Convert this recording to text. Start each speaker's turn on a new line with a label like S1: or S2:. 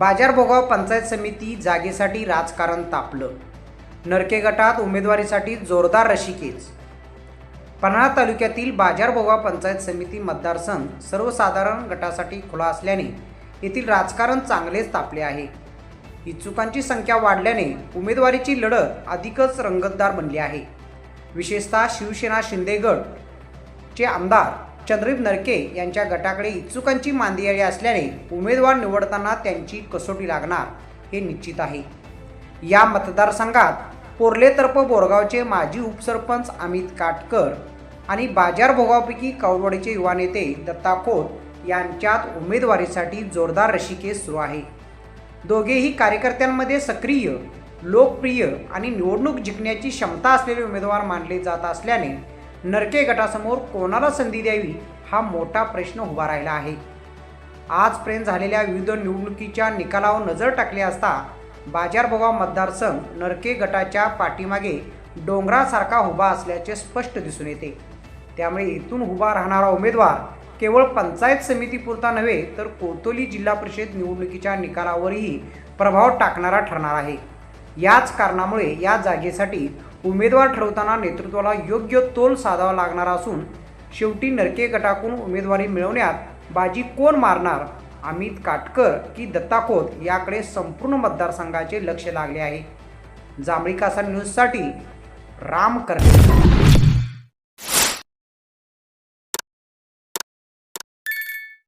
S1: बाजारभोगाव पंचायत समिती जागेसाठी राजकारण तापलं. नरके गटात उमेदवारीसाठी जोरदार रशिकेच. पन्हाळा तालुक्यातील बाजारभोगाव पंचायत समिती मतदारसंघ सर्वसाधारण गटासाठी खुला असल्याने येथील राजकारण चांगलेच तापले आहे. इच्छुकांची संख्या वाढल्याने उमेदवारीची लढत अधिकच रंगतदार बनली आहे. विशेषतः शिवसेना शिंदे चे आमदार चंद्रदीप नरके यांच्या गटाकडे इच्छुकांची मांदियाळी असल्याने उमेदवार निवडताना त्यांची कसोटी लागणार हे निश्चित आहे. या मतदारसंघात पोर्लेतर्फ बोरगावचे माजी उपसरपंच अमित काटकर आणि बाजार भोगावपैकी कवडवाडीचे युवा नेते दत्ता खोत यांच्यात उमेदवारीसाठी जोरदार रशिकेस सुरू आहे. दोघेही कार्यकर्त्यांमध्ये सक्रिय लोकप्रिय आणि निवडणूक जिंकण्याची क्षमता असलेले उमेदवार मानले जात असल्याने नरके गटासमोर कोणाला संधी द्यावी हा मोठा प्रश्न उभा राहिला आहे. आजपर्यंत झालेल्या विविध निवडणुकीच्या निकालावर नजर टाकली असता बाजारभोगाव मतदारसंघ नरके गटाच्या पाठीमागे डोंगरासारखा उभा असल्याचे स्पष्ट दिसून येते. त्यामुळे इथून उभा राहणारा उमेदवार केवळ पंचायत समितीपुरता नव्हे तर कोतोली जिल्हा परिषद निवडणुकीच्या निकालावरही प्रभाव टाकणारा ठरणार आहे. याच कारणामुळे या जागेसाठी उमेदवार ठरवताना नेतृत्वाला योग्य तोल साधावा लागणार असून शेवटी नरके गटाकडून उमेदवारी मिळवण्यात बाजी कोण मारणार? अमित काटकर की दत्ता खोत याकडे संपूर्ण मतदारसंघाचे लक्ष लागले आहे. जांभळी कासा न्यूजसाठी राम करणे